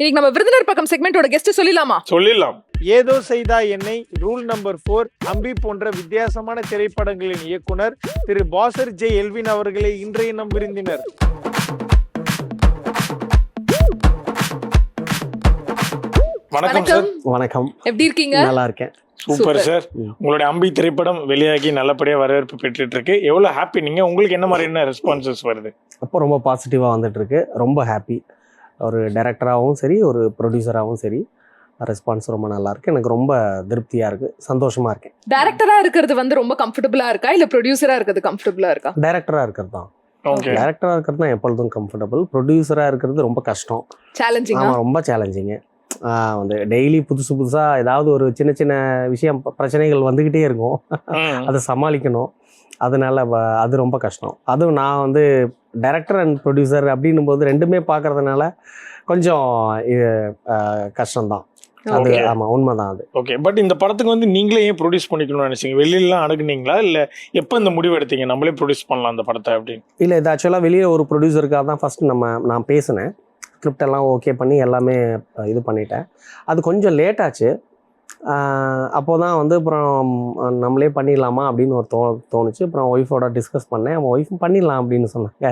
இன்னைக்கு நம்ம விருதுநர் பக்கம் செக்மெண்டோட கெஸ்ட் சொல்லிடலாமா? சொல்லிடலாம். ஏதோ செய்தா என்னை ரூல் நம்பர் ஃபோர் அம்பி போன்ற வித்தியாசமான திரைப்படங்களின் இயக்குனர் திரு பாசர் ஜே எல்வின் அவர்களே இன்றைய நம் விருந்தினர். வணக்கம் சார். வணக்கம். எப்படி இருக்கீங்க? நல்லா இருக்கேன் சூப்பர். Super. சார். உங்களுடைய அம்பி திரைப்படம் வெளியாகி நல்லபடியா வரவேற்பு பெற்றுட்டு இருக்கு எவ்வளவு ஹாப்பி நீங்க? உங்களுக்கு என்ன மாதிரியான ரெஸ்பான்சஸ் வருது? அப்போ ரொம்ப பாசிட்டிவாக வந்துட்டு இருக்கு ரொம்ப ஹாப்பி ஒரு டைரக்டராகவும் சரி ஒரு ப்ரொடியூசராகவும் சரி ரெஸ்பான்ஸ் ரொம்ப நல்லா இருக்கு. எனக்கு ரொம்ப திருப்தியாக இருக்கு. சந்தோஷமா இருக்கேன். டைரக்டரா இருக்கிறது வந்து ரொம்ப கம்ஃபர்டபுளா இருக்கா? இல்ல ப்ரொடியூசரா இருக்கிறது கம்ஃபர்டபுளா இருக்கா? டைரக்டராக இருக்கிறது தான். ஓகே டைரக்டராக இருக்கிறது தான் எப்பொழுதும் கம்ஃபர்டபுள் ப்ரொடியூசராக இருக்கிறது ரொம்ப கஷ்டம். சேலஞ்சிங்கா ஆமாம் ரொம்ப சேலஞ்சிங்கு வந்து டெய்லி புதுசு புதுசாக ஏதாவது ஒரு சின்ன சின்ன விஷயம் பிரச்சனைகள் வந்துக்கிட்டே இருக்கும். அதை சமாளிக்கணும். அதனால அது ரொம்ப கஷ்டம். அதுவும் நான் வந்து டைரக்டர் அண்ட் ப்ரொடியூசர் அப்படின்னும் போது ரெண்டுமே பார்க்கறதுனால கொஞ்சம் இது, கஷ்டம்தான். அது. ஆமாம் உண்மைதான் அது. ஓகே. பட் இந்த படத்துக்கு வந்து நீங்களே ஏன் ப்ரொடியூஸ் பண்ணிக்கணும்னு நினைச்சீங்க? வெளியிலாம் அணுகுனீங்களா? இல்ல எப்ப இந்த முடிவு எடுத்தீங்க? நம்மளே ப்ரொடியூஸ் பண்ணலாம் அந்த படத்தை அப்படின்னு. இல்லை இது ஆக்சுவலாக வெளியே ஒரு ப்ரொடியூசருக்காக தான் ஃபஸ்ட் நம்ம நான் பேசினேன். ஸ்கிரிப்ட் எல்லாம் ஓகே பண்ணி எல்லாமே இது பண்ணிட்டேன். அது கொஞ்சம் லேட் ஆச்சு. அப்போ தான் வந்து அப்புறம் நம்மளே பண்ணிடலாமா அப்படின்னு ஒரு தோ தோணுச்சு. அப்புறம் ஒய்ஃபோட டிஸ்கஸ் பண்ணேன். அவன் ஒய்ஃபும் பண்ணிடலாம் அப்படின்னு சொன்னாங்க.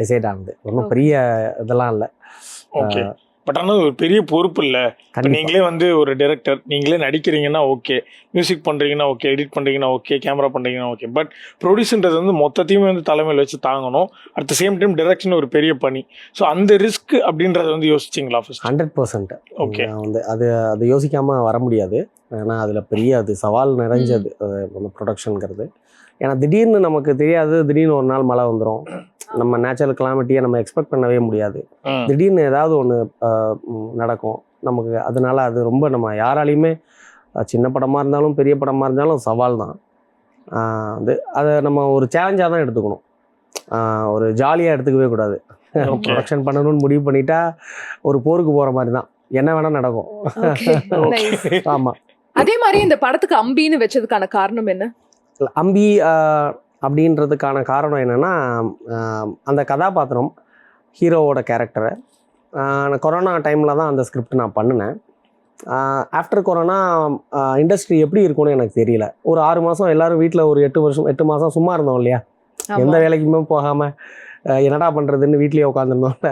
டிசைட் ஆனது. ஒன்றும் பெரிய இதெல்லாம் இல்லை. ஓகே பட் ஆனா ஒரு பெரிய பொறுப்பு இல்ல. நீங்களே வந்து ஒரு டைரக்டர் நீங்களே நடிக்கிறீங்கன்னா ஓகே மியூசிக் பண்றீங்கன்னா ஓகே எடிட் பண்றீங்கன்னா ஓகே கேமரா பண்றீங்கன்னா ஓகே பட் ப்ரொடியூசர்ன்றது வந்து மொத்தத்தையுமே வந்து தலைமையில் வச்சு தாங்கணும். At the same time direction ஒரு பெரிய பணி. ஸோ அந்த ரிஸ்க் அப்படின்றத வந்து யோசிச்சிங்களா ஃபர்ஸ்ட் ஹண்ட்ரட் பர்சன்ட் ஓகே வந்து அது அது யோசிக்காம வர முடியாது. ஏன்னா அதில் பெரிய அது சவால் நிறைஞ்சது. அது அந்த ப்ரொடக்ஷனுங்கிறது ஏன்னா திடீர்னு நமக்கு தெரியாது. திடீர்னு ஒரு நாள் மழை வந்துடும் நம்ம நேச்சுரல் கிளாமிட்டியை நம்ம எக்ஸ்பெக்ட் பண்ணவே முடியாது. திடீர்னு ஏதாவது ஒன்று நடக்கும். நமக்கு அதனால அது ரொம்ப நம்ம யாராலையுமே சின்ன படமாக இருந்தாலும் பெரிய படமாக இருந்தாலும் சவால் தான். அது அதை நம்ம ஒரு சேலஞ்சாக தான் எடுத்துக்கணும். ஒரு ஜாலியாக எடுத்துக்கவே கூடாது. ப்ரொடக்ஷன் பண்ணணும்னு முடிவு பண்ணிட்டா ஒரு போருக்கு போகிற மாதிரி தான். என்ன வேணால் நடக்கும். ஆமாம் அதே மாதிரி இந்த படத்துக்கு அம்பின்னு வச்சதுக்கான காரணம் என்ன? அம்பி அப்படின்றதுக்கான காரணம் என்னென்னா அந்த கதாபாத்திரம் ஹீரோவோட கேரக்டரை கொரோனா டைமில் தான் அந்த ஸ்கிரிப்ட் நான் பண்ணினேன். ஆஃப்டர் கொரோனா இண்டஸ்ட்ரி எப்படி இருக்கும்னு எனக்கு தெரியல. ஒரு ஆறு மாதம் எல்லாரும் வீட்டில் ஒரு எட்டு வருஷம் எட்டு மாதம் சும்மா இருந்தோம் இல்லையா? எந்த. வேலைக்குமே போகாமல் என்னடா பண்ணுறதுன்னு வீட்லேயே உட்காந்துருந்தோம்ல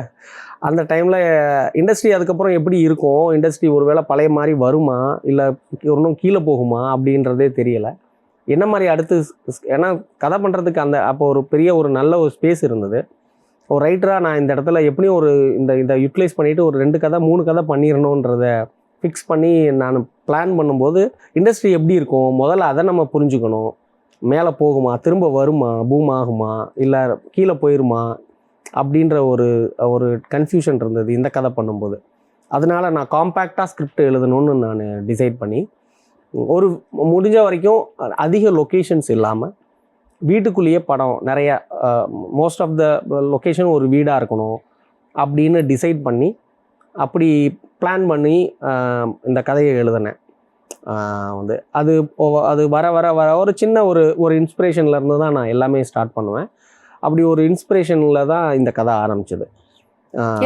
அந்த டைமில் இண்டஸ்ட்ரி அதுக்கப்புறம் எப்படி இருக்கும்? இண்டஸ்ட்ரி ஒருவேளை பழைய மாதிரி வருமா? இல்லை இன்னும் கீழே போகுமா? அப்படின்றதே தெரியலை. என்ன மாதிரி அடுத்து ஸ்- ஏன்னா கதை பண்ணுறதுக்கு அந்த அப்போ ஒரு பெரிய ஒரு நல்ல ஒரு ஸ்பேஸ் இருந்தது. ஒரு ரைட்டராக நான் இந்த இடத்துல எப்படியும் ஒரு இந்த இதை யூட்டிலைஸ் பண்ணிவிட்டு ஒரு ரெண்டு கதை மூணு கதை பண்ணிடணுன்றத ஃபிக்ஸ் பண்ணி நான் பிளான் பண்ணும்போது இண்டஸ்ட்ரி எப்படி இருக்கும்? முதல்ல அதை நம்ம புரிஞ்சுக்கணும். மேலே போகுமா? திரும்ப வருமா? பூம் ஆகுமா? இல்லை கீழே போயிருமா? அப்படின்ற ஒரு ஒரு கன்ஃபியூஷன் இருந்தது இந்த கதை பண்ணும்போது. அதனால் நான் காம்பேக்டாக ஸ்கிரிப்ட் எழுதணும்னு நான் டிசைட் பண்ணி ஒரு முடிஞ்ச வரைக்கும் அதிக லொக்கேஷன்ஸ் இல்லாமல் வீட்டுக்குள்ளேயே படம் நிறைய மோஸ்ட் ஆஃப் த லொக்கேஷன் ஒரு வீடாக இருக்கணும் அப்படின்னு டிசைட் பண்ணி அப்படி பிளான் பண்ணி இந்த கதையை எழுதினேன். வந்து அது அது வர வர வர ஒரு சின்ன ஒரு ஒரு இன்ஸ்பிரேஷன்ல இருந்து தான் நான் எல்லாமே ஸ்டார்ட் பண்ணுவேன். அப்படி ஒரு இன்ஸ்பிரேஷனில் தான் இந்த கதை ஆரம்பிச்சது.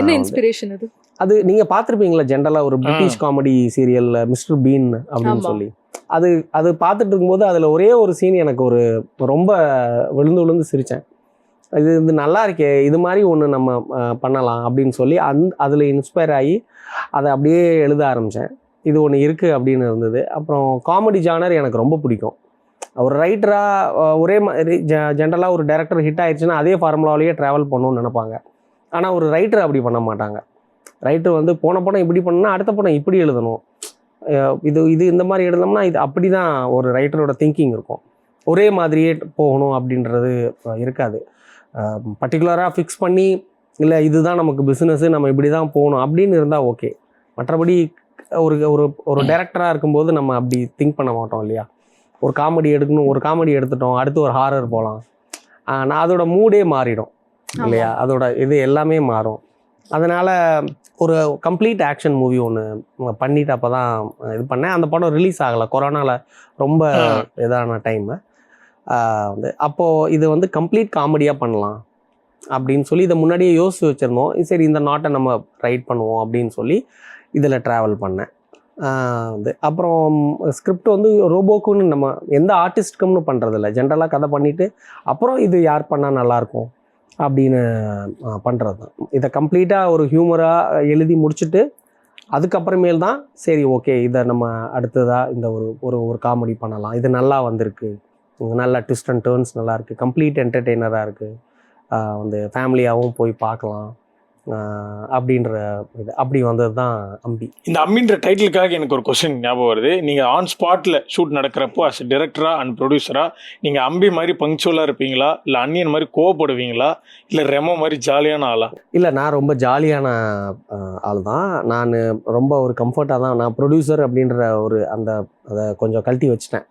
என்ன இன்ஸ்பிரேஷன் அது? அது நீங்க பார்த்துருப்பீங்களா ஜென்ரலாக ஒரு பிரிட்டிஷ் காமெடி சீரியல்ல மிஸ்டர் பீன் அப்படின்னு. சொல்லி. அது அது பார்த்துட்டு இருக்கும்போது அதில் ஒரே ஒரு சீன் எனக்கு ஒரு ரொம்ப விழுந்து விழுந்து சிரித்தேன் இது இது நல்லா இருக்கே இது மாதிரி ஒன்று நம்ம பண்ணலாம் அப்படின்னு சொல்லி அந் அதில் இன்ஸ்பயர் ஆகி அதை அப்படியே எழுத ஆரம்பித்தேன் இது ஒன்று இருக்குது அப்படின்னு இருந்தது. அப்புறம் காமெடி ஜானர் எனக்கு ரொம்ப பிடிக்கும். ஒரு ரைட்டராக ஒரே மாதிரி ஜென்ரலாக ஒரு டைரக்டர் ஹிட் ஆயிடுச்சுன்னா அதே ஃபார்முலாவிலேயே ட்ராவல் பண்ணணும்னு நினைப்பாங்க. ஆனால் ஒரு ரைட்டர் அப்படி பண்ண மாட்டாங்க. ரைட்டர் வந்து போன படம் இப்படி பண்ணா அடுத்த படம் இப்படி எழுதணும். இது இது இந்த மாதிரி எழுதணும்னா இது அப்படி தான் ஒரு ரைட்டரோட திங்கிங் இருக்கும். ஒரே மாதிரியே போகணும் அப்படின்றது இருக்காது. பர்டிகுலராக ஃபிக்ஸ் பண்ணி இல்லை இதுதான் நமக்கு பிஸ்னஸ்ஸு நம்ம இப்படி தான் போகணும் அப்படின்னு இருந்தால் ஓகே மற்றபடி ஒரு ஒரு ஒரு டேரக்டராக இருக்கும்போது நம்ம அப்படி திங்க் பண்ண மாட்டோம் இல்லையா? ஒரு காமெடி எடுக்கணும் ஒரு காமெடி எடுத்துட்டோம் அடுத்து ஒரு ஹாரர் போகலாம் நான் அதோட மூடே மாறிடும். இல்லையா? அதோட இது எல்லாமே மாறும். அதனால ஒரு கம்ப்ளீட் ஆக்ஷன் மூவி ஒன்று பண்ணிட்டு அப்போ தான் இது பண்ணேன். அந்த படம் ரிலீஸ் ஆகலை. கொரோனாவில் ரொம்ப. இதான டைமு வந்து அப்போது இது வந்து கம்ப்ளீட் காமெடியாக பண்ணலாம் அப்படின்னு சொல்லி இதை முன்னாடியே யோசிச்சு வச்சுருந்தோம். சரி இந்த நாட்டை நம்ம ரைட் பண்ணுவோம் அப்படின்னு சொல்லி இதில் ட்ராவல் பண்ணேன். வந்து அப்புறம் ஸ்கிரிப்ட் வந்து ரோபோக்குன்னு நம்ம எந்த ஆர்டிஸ்ட்க்கும்னு பண்ணுறதில்ல ஜென்ரலாக கதை பண்ணிவிட்டு அப்புறம் இது யார் பண்ணால் நல்லாயிருக்கும் அப்படின்னு பண்ணுறது தான் இதை கம்ப்ளீட்டாக ஒரு ஹியூமராக எழுதி முடிச்சுட்டு அதுக்கப்புறமேல் தான் சரி ஓகே இதை நம்ம அடுத்ததாக இந்த ஒரு ஒரு ஒரு காமெடி பண்ணலாம். இது நல்லா வந்திருக்கு. நல்லா ட்விஸ்ட் அண்ட் டேர்ன்ஸ் நல்லா இருக்குது கம்ப்ளீட் என்டர்டெய்னராக இருக்குது வந்து ஃபேமிலியாகவும் போய் பார்க்கலாம். அப்படின்ற இது. அப்படி வந்தது தான் அம்பி. இந்த அம்மின்ற டைட்டிலுக்காக எனக்கு ஒரு கொஸ்டின் ஞாபகம் வருது. நீங்கள் ஆன் ஸ்பாட்டில் ஷூட் நடக்கிறப்போ அஸ் டிரெக்டராக அண்ட் ப்ரொடியூசராக நீங்கள் அம்பி மாதிரி பங்க்சுவலாக இருப்பீங்களா? இல்லை அன்னியன் மாதிரி கோவப்படுவீங்களா? இல்லை ரெமோ மாதிரி ஜாலியான ஆளா? இல்லை நான் ரொம்ப ஜாலியான ஆள் தான் நான் ரொம்ப ஒரு கம்ஃபர்ட்டாக தான். நான் ப்ரொடியூசர் அப்படின்ற ஒரு அந்த அதை கொஞ்சம் கழட்டி வச்சுட்டேன்.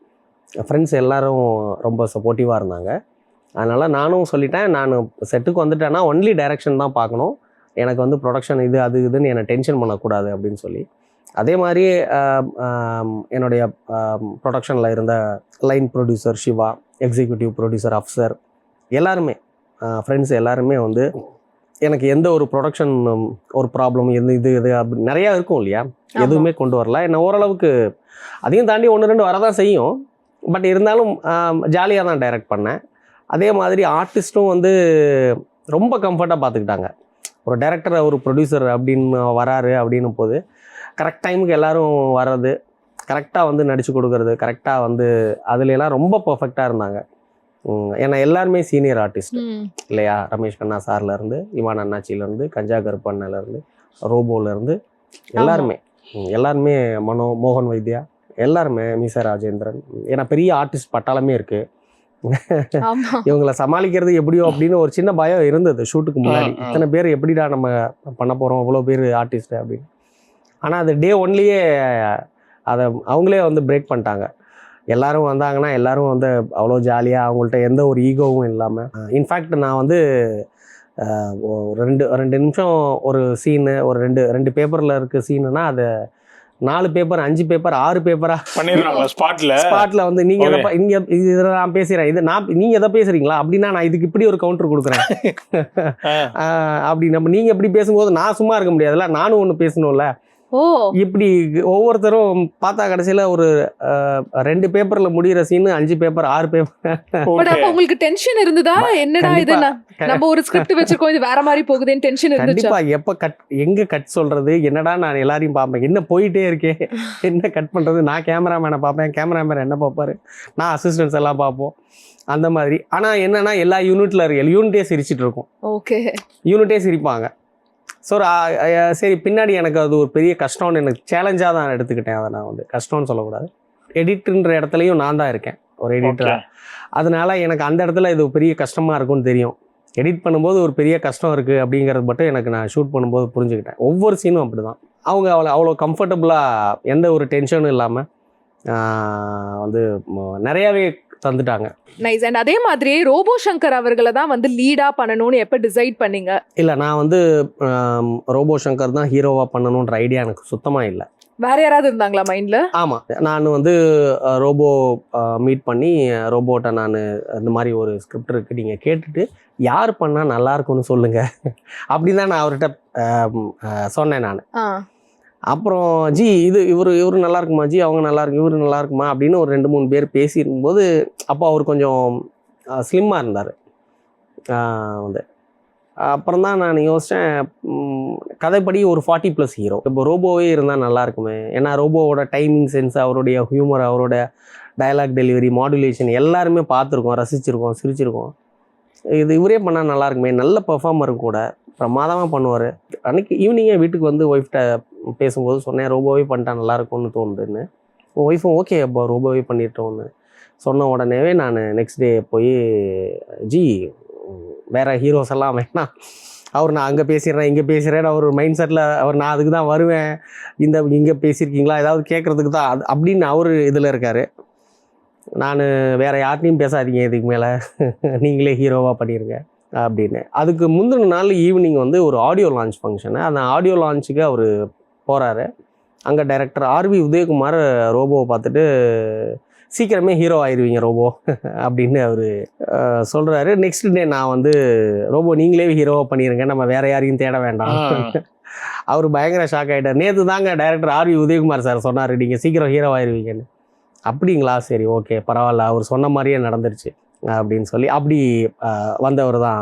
ஃப்ரெண்ட்ஸ் எல்லாரும் ரொம்ப சப்போர்ட்டிவாக இருந்தாங்க. அதனால் நானும் சொல்லிட்டேன். நான் செட்டுக்கு வந்துட்டேன்னா ஒன்லி டைரக்ஷன் தான் பார்க்கணும். எனக்கு வந்து ப்ரொடக்ஷன் இது அது இதுன்னு என்னை டென்ஷன் பண்ணக்கூடாது அப்படின்னு சொல்லி. அதே மாதிரி என்னுடைய ப்ரொடக்ஷனில் இருந்த line producer Siva executive producer Afsar எல்லாருமே ஃப்ரெண்ட்ஸ் எல்லாருமே வந்து எனக்கு எந்த ஒரு ப்ரொடக்ஷன் ஒரு ப்ராப்ளம் எந்த இது இது அப்படி நிறையா இருக்கும் இல்லையா? எதுவுமே கொண்டு வரல. என்ன ஓரளவுக்கு அதையும் தாண்டி ஒன்று ரெண்டு வரதான் செய்யும். பட் இருந்தாலும் ஜாலியாக தான் டைரக்ட் பண்ணேன். அதே மாதிரி ஆர்டிஸ்ட்டும் வந்து ரொம்ப கம்ஃபர்ட்டாக பார்த்துக்கிட்டாங்க ஒரு டைரக்டர் ஒரு ப்ரொடியூசர் அப்படின்னு வராரு அப்படின்னும் போது கரெக்ட் டைமுக்கு எல்லாரும் வர்றது கரெக்டாக வந்து நடிச்சு கொடுக்கறது கரெக்டாக வந்து அதுல எல்லாம் ரொம்ப பர்ஃபெக்டாக இருந்தாங்க. ஏன்னா எல்லாருமே சீனியர் ஆர்டிஸ்ட். இல்லையா? ரமேஷ் கண்ணா சார்ல இருந்து இவான் அண்ணாச்சியிலேருந்து கஞ்சா கருப்பண்ணல இருந்து ரோபோல இருந்து எல்லாருமே. எல்லாருமே மனோ மோகன் வைத்யா எல்லாருமே மீசா ராஜேந்திரன். ஏன்னா பெரிய ஆர்டிஸ்ட் பட்டாளமே இருக்கு. ஆமா இவங்களை சமாளிக்கிறது எப்படியோ அப்படின்னு ஒரு சின்ன பயம் இருந்தது ஷூட்டுக்கு முன்னாடி. இத்தனை பேர் எப்படிடா நம்ம பண்ண போறோம்? அவ்வளோ பேர் ஆர்டிஸ்ட் அப்படின்னு. ஆனால் அது டே ஒன்லேயே அதை அவங்களே வந்து பிரேக் பண்ணிட்டாங்க. எல்லாரும் வந்தாங்கன்னா எல்லாரும் வந்து அவ்வளோ ஜாலியாக அவங்கள்ட்ட எந்த ஒரு ஈகோவும் இல்லாமல் இன்ஃபேக்ட் நான் வந்து ரெண்டு ரெண்டு நிமிஷம் ஒரு சீனு ஒரு ரெண்டு ரெண்டு பேப்பரில் இருக்க சீனுனா அதை நாலு பேப்பர் அஞ்சு பேப்பர் ஆறு பேப்பரா பண்ணிடுறாங்களா ஸ்பாட்டில் ஸ்பாட்ல வந்து நீங்க எதை நீங்க இது இதை நான் பேசுறேன். இது நான் நீங்க எதை பேசுறீங்களா? அப்படின்னா நான் இதுக்கு இப்படி ஒரு கவுண்டர் கொடுக்குறேன். அப்படி நம்ம நீங்க எப்படி பேசும்போது நான் சும்மா இருக்க முடியாதுல்ல? நானும் ஒன்று பேசணும்ல? இப்படி ஒவ்வொருத்தரும் பார்த்தா கடைசியில ஒரு ரெண்டு பேப்பர்ல முடியிற சீனு அஞ்சு பேப்பர் ஆறு பேப்பர். பட் அப்ப உங்களுக்கு டென்ஷன் இருந்ததா? என்னடா இது நம்ம ஒரு ஸ்கிரிப்ட் வச்சிருக்கோம் இது வேற மாதிரி போகுதுன்னு டென்ஷன் இருந்துச்சா? கண்டிப்பா. எப்ப கட் எங்க கட் சொல்றது? என்னடா நான் எல்லாரையும் பார்ப்பேன். என்ன போயிட்டே இருக்கே? என்ன கட் பண்றது? நான் கேமராமேனை பார்ப்பேன். கேமராமேன் என்ன பார்ப்பாரு? நான் அசிஸ்டன்ஸ் எல்லாம் பார்ப்போம். அந்த மாதிரி. ஆனா என்னன்னா எல்லா யூனிட்ல இருக்க யூனிட்டே சிரிச்சிட்டு இருக்கும். ஓகே யூனிட்டே சிரிப்பாங்க. ஸோ சரி பின்னாடி எனக்கு அது ஒரு பெரிய கஷ்டம்னு எனக்கு சேலஞ்சாக தான் எடுத்துக்கிட்டேன். அதை நான் வந்து கஷ்டம்னு சொல்லக்கூடாது. எடிட்டுன்ற இடத்துலையும் நான் தான் இருக்கேன். ஒரு எடிட்டராக அதனால எனக்கு அந்த இடத்துல இது பெரிய கஷ்டமாக இருக்கும்னு தெரியும். எடிட் பண்ணும்போது ஒரு பெரிய கஷ்டம் இருக்குது அப்படிங்கிறது மட்டும் எனக்கு நான் ஷூட் பண்ணும்போது புரிஞ்சுக்கிட்டேன். ஒவ்வொரு சீனும் அப்படி தான் அவங்க அவ்வளோ அவ்வளோ கம்ஃபர்டபுளாக எந்த ஒரு டென்ஷனும் இல்லாமல் வந்து நிறையாவே தந்துட்டாங்க. நைஸ் அண்ட் அதே மாதிரி ரோபோ சங்கர் அவர்களை தான் வந்து லீடா பண்ணணும்னு எப்ப டிசைட் பண்ணீங்க? இல்லை நான் வந்து ரோபோ சங்கர் தான் ஹீரோவாக பண்ணணுன்ற ஐடியா எனக்கு சுத்தமாக இல்லை. வேற யாராவது இருந்தாங்களா மைண்ட்ல ஆமாம் நான் வந்து ரோபோ மீட் பண்ணி ரோபோட்டை நான் இந்த மாதிரி ஒரு ஸ்கிரிப்ட் இருக்குது நீங்கள் கேட்டுட்டு யார் பண்ணால் நல்லா இருக்கும்னு சொல்லுங்கள் அப்படி தான் நான் அவர்கிட்ட சொன்னேன் நான். அப்புறம் ஜி இது இவர் இவர் நல்லா இருக்குமா ஜி அவங்க நல்லா இருக்கு இவர் நல்லா இருக்குமா அப்படின்னு ஒரு ரெண்டு மூணு பேர் பேசியிருக்கும்போது அப்போ அவர் கொஞ்சம் ஸ்லிம்மாக இருந்தார். வந்து. அப்புறம் தான் நான் யோசித்தேன் கதைப்படி ஒரு ஃபார்ட்டி ப்ளஸ் ஹீரோ இப்போ ரோபோவே இருந்தால் நல்லா இருக்குமே ஏன்னா ரோபோவோட டைமிங் சென்ஸ் அவருடைய ஹியூமர் அவரோட டயலாக் டெலிவரி மாடுலேஷன் எல்லாருமே பார்த்துருக்கோம் ரசிச்சிருக்கோம் சிரிச்சிருக்கோம். இது இவரே பண்ணால் நல்லா இருக்குமே நல்ல பெர்ஃபார்மர் கூட. பிரமாதமாக பண்ணுவார். அன்றைக்கி ஈவினிங்கே வீட்டுக்கு வந்து ஒய்ஃப்ட்ட பேசும்போது சொன்னேன் ரோபோவே பண்ணிட்டா நல்லா இருக்கும்னு தோணுதுன்னு ஒய்ஃபும் ஓகே அப்போ ரோபோவே பண்ணிட்டோன்னு சொன்ன உடனேவே நான் நெக்ஸ்ட் டே போய் ஜி வேற ஹீரோஸ் எல்லாம் வேணாம். அவர் நான் அங்கே பேசிடுறேன் இங்கே பேசுகிறேன் அவர் மைண்ட் செட்டில் அவர் நான் அதுக்கு தான் வருவேன். இந்த இங்கே பேசியிருக்கீங்களா? ஏதாவது கேட்குறதுக்கு தான். அது அப்படின்னு அவர் இதில் இருக்கார். நான் வேறு யார்ட்டையும் பேசாதீங்க இதுக்கு மேலே. நீங்களே ஹீரோவாக பண்ணிடுங்க அப்படின்னு. அதுக்கு முந்தின நாள் ஈவினிங் வந்து ஒரு ஆடியோ லான்ச் ஃபங்க்ஷனு அந்த ஆடியோ லான்ச்சுக்கு அவர் போகிறாரு அங்கே டைரக்டர் ஆர்வி உதயகுமார் ரோபோவை பார்த்துட்டு சீக்கிரமே ஹீரோ ஆயிருவீங்க ரோபோ அப்படின்னு அவர் சொல்கிறாரு நெக்ஸ்ட் டே நான் வந்து ரோபோ நீங்களே ஹீரோவாக பண்ணிடுங்க நம்ம வேற யாரையும் தேட வேண்டாம். அவர் பயங்கர ஷாக் ஆகிட்டார் நேற்று தாங்க டைரக்டர் ஆர்வி உதயகுமார் சார் சொன்னார் நீங்கள் சீக்கிரம் ஹீரோ ஆயிருவீங்கன்னு. அப்படிங்களா? சரி ஓகே பரவாயில்ல. அவர் சொன்ன மாதிரியே நடந்துருச்சு அப்படின்னு சொல்லி அப்படி வந்தவர் தான்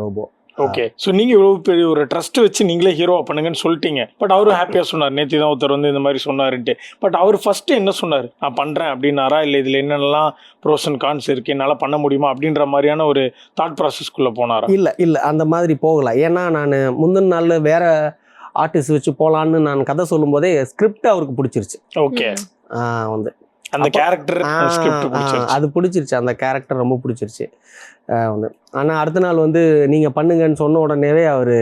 ரோபோ. ஓகே ஸோ நீங்க இவ்வளவு பெரிய ஒரு ட்ரஸ்ட் வச்சு நீங்களே ஹீரோவா பண்ணுங்கன்னு சொல்லிட்டீங்க. பட் அவரும் ஹாப்பியா சொன்னார். நேற்று தான் ஒருத்தர் வந்து இந்த மாதிரி சொன்னாருன்ட்டு. பட் அவர் ஃபர்ஸ்ட் என்ன சொன்னார்? நான் பண்றேன் அப்படின்னாரா? இல்லை இதுல என்னென்னலாம் ப்ரோஸ் அண்ட் கான்ஸ் இருக்கு. என்னால பண்ண முடியுமா? அப்படின்ற மாதிரியான ஒரு தாட் ப்ராசஸ்க்குள்ள போனாரா? இல்லை இல்லை. அந்த மாதிரி போகல. ஏன்னா நான் முந்தின நாள் வேற ஆர்டிஸ்ட் வச்சு போகலான்னு நான் கதை சொல்லும்போதே ஸ்கிரிப்ட் அவருக்கு பிடிச்சிருச்சு. ஓகே வந்து. அந்த கேரக்டர் அது பிடிச்சிருச்சு. அந்த கேரக்டர் ரொம்ப பிடிச்சிருச்சு. வந்து. ஆனால் அடுத்த நாள் வந்து நீங்கள் பண்ணுங்கன்னு சொன்ன உடனேவே அவர்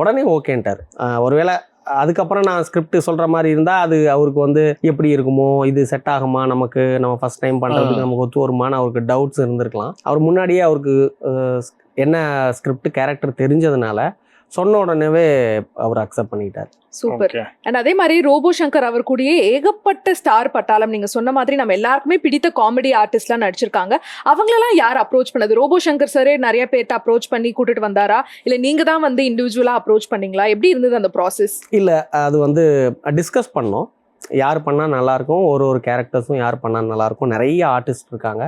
உடனே ஓகேன்ட்டார். ஒருவேளை அதுக்கப்புறம் நான் ஸ்கிரிப்ட் சொல்கிற மாதிரி இருந்தால் அது அவருக்கு வந்து எப்படி இருக்குமோ இது செட் ஆகுமா நமக்கு நம்ம ஃபர்ஸ்ட் டைம் பண்ணுறதுக்கு நமக்கு ஒத்து வருமான்னு அவருக்கு டவுட்ஸ் இருந்திருக்கலாம். அவர் முன்னாடியே அவருக்கு என்ன ஸ்கிரிப்ட் கேரக்டர் தெரிஞ்சதுனால சொன்ன உடனேவே அவர் அக்செப்ட் பண்ணிட்டார். சூப்பர் ஓகே அண்ட் அதே மாதிரி ரோபோ சங்கர் அவர் கூடயே ஏகப்பட்ட ஸ்டார் பட்டாளம். நீங்க சொன்ன மாதிரி நம்ம எல்லாருக்குமே பிடித்த காமெடி ஆர்டிஸ்ட்லாம் நடிச்சிருக்காங்க. அவங்களெல்லாம் யார் அப்ரோச் பண்ணது? ரோபோ சங்கர் சாரே நிறைய பேர்ட்ட அப்ரோச் பண்ணி கூட்டிட்டு வந்தாரா? இல்ல நீங்க தான் வந்து இண்டிவிஜுவலா அப்ரோச் பண்ணீங்களா? எப்படி இருந்தது அந்த ப்ராசஸ் அது வந்து டிஸ்கஸ் பண்ணோம். யார் பண்ணால் நல்லாயிருக்கும் ஒரு ஒரு கேரக்டர்ஸும் யார் பண்ணால் நல்லாயிருக்கும் நிறைய ஆர்டிஸ்ட் இருக்காங்க.